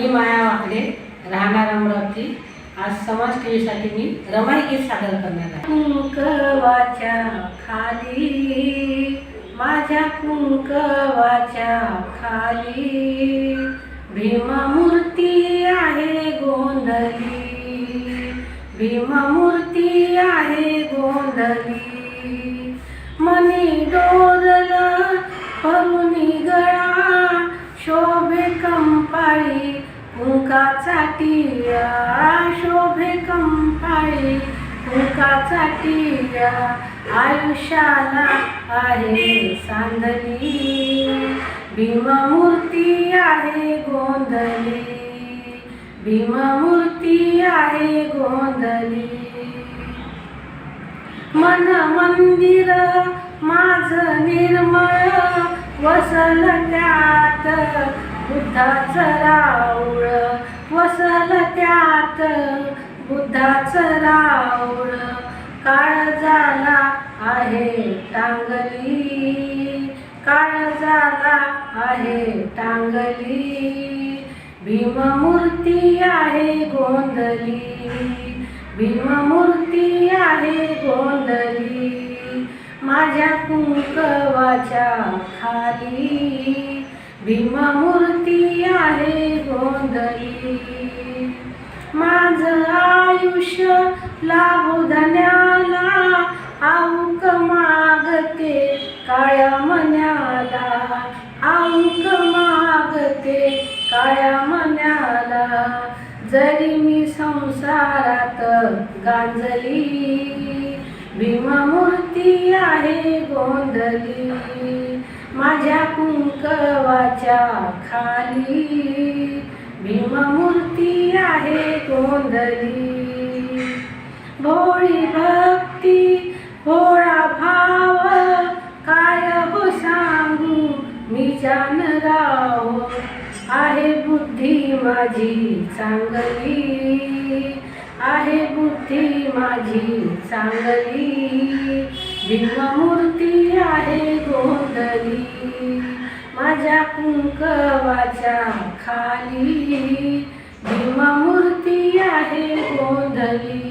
मी माया वाकडे राहणार अमरावती आज समाज टीव्हीसाठी मी रमाई गीत सादर करणार आहे. कुंकवाच्या खाली माझ्या कुंकवाच्या खाली. भीममूर्ती आहे गोंधली भीममूर्ती आहे गोंधली. कुंकाचा टिया शोभे कंपाळी कुंकाचा टिया आयुष्याला आहे सांदली. भीममूर्ती आहे गोंधली भीममूर्ती आहे गोंधली मन मंदिर माझ निर्मळ वसल त्यात. बुद्धाचं राऊळ वसल त्यात. बुद्धाचं राऊळ काळ झाला आहे टांगली. काळ झाला आहे टांगली. भीममूर्ती आहे गोंधली भीममूर्ती आहे गोंधली माझ्या कुंकवाच्या खाली. भीममूर्ती आहे गोंधली माझं आयुष्य लाभू धन्याला आऊक मागते काळ्या मन्याला. आऊक मागते काळ्या मन्याला. जरी मी संसारात गांजली भीममूर्ती आहे गोंधली माझ्या कुंकवाच्या खाली. भीममूर्ती आहे गोंधली भोळी भक्ती भोळा भाव. काय हो सांगू? मी जान राव आहे बुद्धी माझी चांगली. आहे बुद्धी माझी चांगली. भीममूर्ती आहे गोंधली. माझ्या कुंकवाच्या खाली भीममूर्ती आहे गोंधली.